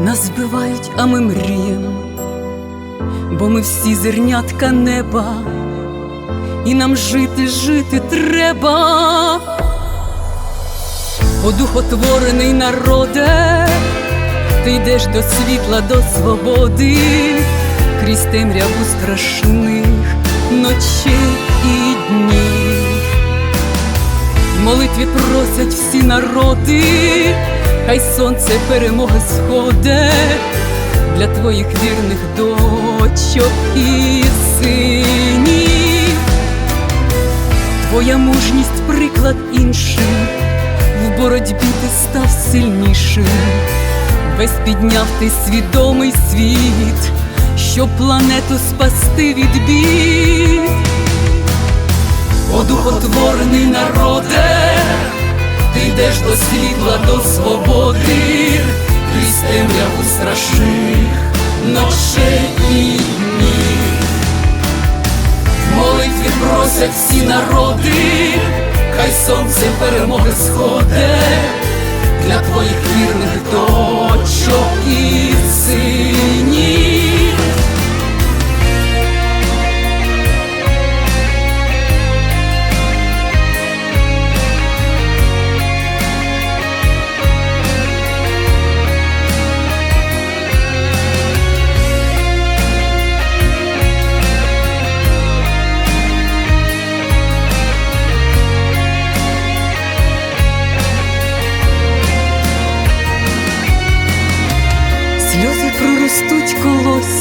нас збивають, а ми мрієм, бо ми всі зернятка неба, і нам жити, жити треба. Одухотворений народе, ти йдеш до світла, до свободи, крізь темряву страшних ночей і днів. Молитві просять всі народи, хай сонце перемоги сходе для твоїх вірних дочок і синів. Твоя мужність приклад іншим, в боротьбі ти став сильнішим, весь підняв ти свідомий світ, щоб планету спасти від бід. Одухотворений народе, ти йдеш до світла, до свободи, крізь темряву страшних ночей і днів. В молитві просять всі народи, хай сонце перемоги сходе для твоїх вірних дочок і синів.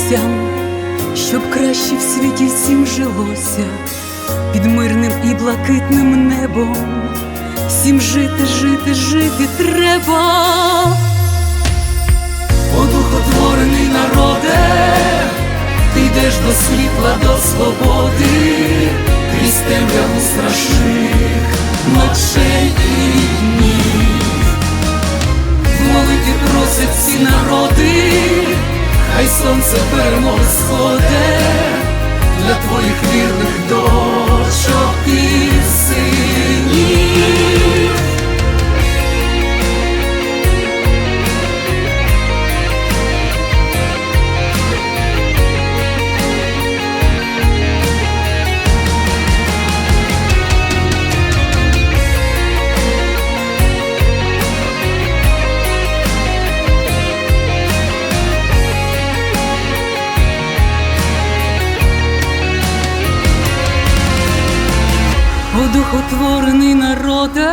Колоссям, щоб краще в світі всім жилося, під мирним і блакитним небом. Всім жити, жити, жити треба. Одухотворений народе, ти йдеш до світла, до свободи, крізь темряву страшних ночей перемоги Одухотворений народе,